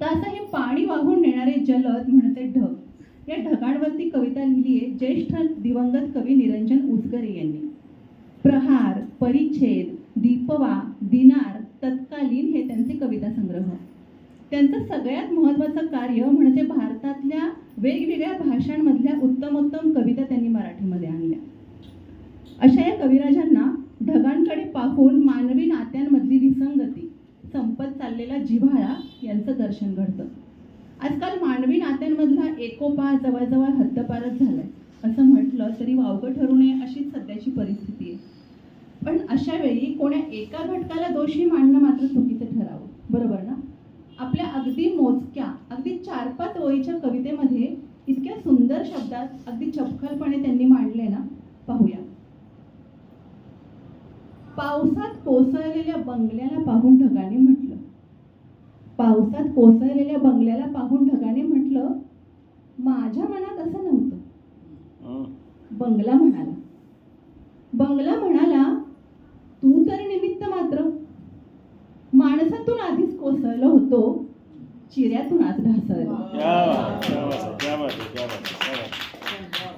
तर असं हे पाणी वाहून नेणारे जलद म्हणते ढग. या ढगांवरती कविता लिहिली आहे ज्येष्ठ दिवंगत कवी निरंजन उजगरे यांनी. प्रहार परिच्छेद दीपवा दिनार तत्कालीन हे त्यांचे कविता संग्रह. त्यांचं सगळ्यात महत्त्वाचं कार्य म्हणजे भारतातल्या वेगवेगळ्या भाषांमधल्या उत्तमोत्तम कविता त्यांनी मराठीमध्ये आणल्या. अशा या कविराजांना ढगांकडे पाहून मानवी नात्यांमधली विसंगती संपत चाललेला जिव्हाळा यांचं दर्शन घडतं. आजकाल मानवी नात्यांमधला एकोपा जवळजवळ हद्दपारच झालाय. असं म्हटलं तरी वावगं ठरू नये अशीच सध्याची परिस्थिती आहे. पण अशा वेळी कोण्या एका घटकाला दोषी मानणं मात्र चुकीचं ठरावं. बरोबर ना? आपल्या अगदी मोजक्या अगदी चार पाच ओळीच्या कवितेमध्ये इतक्या सुंदर शब्दात अगदी चपखलपणे त्यांनी मांडले ना? पाहूया. पावसात कोसळलेल्या बंगल्याला पाहून ढगाने म्हटलं पावसात कोसळलेल्या बंगल्याला पाहून ढगाने म्हटलं माझ्या मनात असं नव्हतं. बंगला म्हणाला. बंगला म्हणाला तू तर निमित्त मात्र माणसातून आधीच कोसळलो होतो चिऱ्यातून आज ढासळलो.